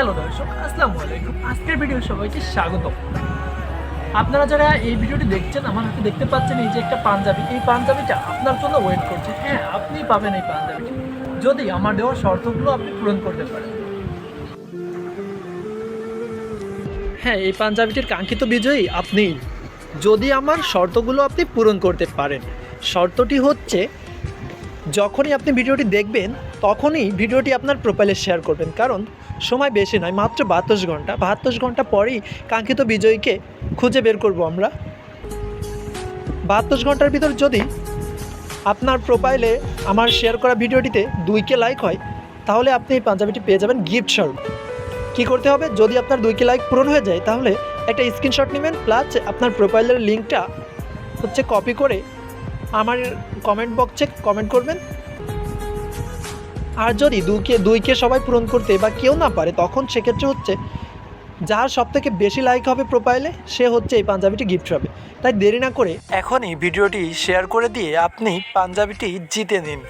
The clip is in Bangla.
হ্যালো দর্শক, আসসালামু আলাইকুম। আজকের ভিডিও সবাইকে স্বাগত। আপনারা যারা এই ভিডিওটি দেখছেন, আমার হাতে দেখতে পাচ্ছেন এই যে একটা পাঞ্জাবি। এই পাঞ্জাবিটা আপনার জন্য ওয়েট করছে। হ্যাঁ আপনি পাবেন এই পাঞ্জাবিটি। যদি আমার দেওয়া শর্তগুলো আপনি পূরণ করতে পারেন। হ্যাঁ এই পাঞ্জাবিটির কাঙ্ক্ষিত বিজয়ী আপনি। যদি আমার শর্তগুলো আপনি পূরণ করতে পারেন, শর্তটি হচ্ছে যখনই আপনি ভিডিওটি দেখবেন, তখনই ভিডিওটি আপনার প্রোফাইলে শেয়ার করবেন। কারণ সময় বেশি নয়, মাত্র বাহাত্তর ঘণ্টা। বাহাত্তর ঘণ্টা পরেই কাঙ্ক্ষিত বিজয়ীকে খুঁজে বের করব আমরা। বাহাত্তর ঘণ্টার ভিতর যদি আপনার প্রোফাইলে আমার শেয়ার করা ভিডিওটিতে দুইকে লাইক হয়, তাহলে আপনি এই পাঞ্জাবিটি পেয়ে যাবেন গিফট স্বরূপ। কী করতে হবে? যদি আপনার দুইকে লাইক পূরণ হয়ে যায়, তাহলে একটা স্ক্রিনশট নেবেন প্লাস আপনার প্রোফাইলের লিঙ্কটা হচ্ছে কপি করে আমার কমেন্ট বক্সে কমেন্ট করবেন। আর যদি দুইকে দুইকে সবাই পূরণ করতে বা কেউ না পারে, তখন সেক্ষেত্রে হচ্ছে যার সব থেকে বেশি লাইক হবে প্রোফাইলে সে হচ্ছে এই পাঞ্জাবিটি গিফট হবে। তাই দেরি না করে এখনই ভিডিওটি শেয়ার করে দিয়ে আপনি পাঞ্জাবিটি জিতে নিন।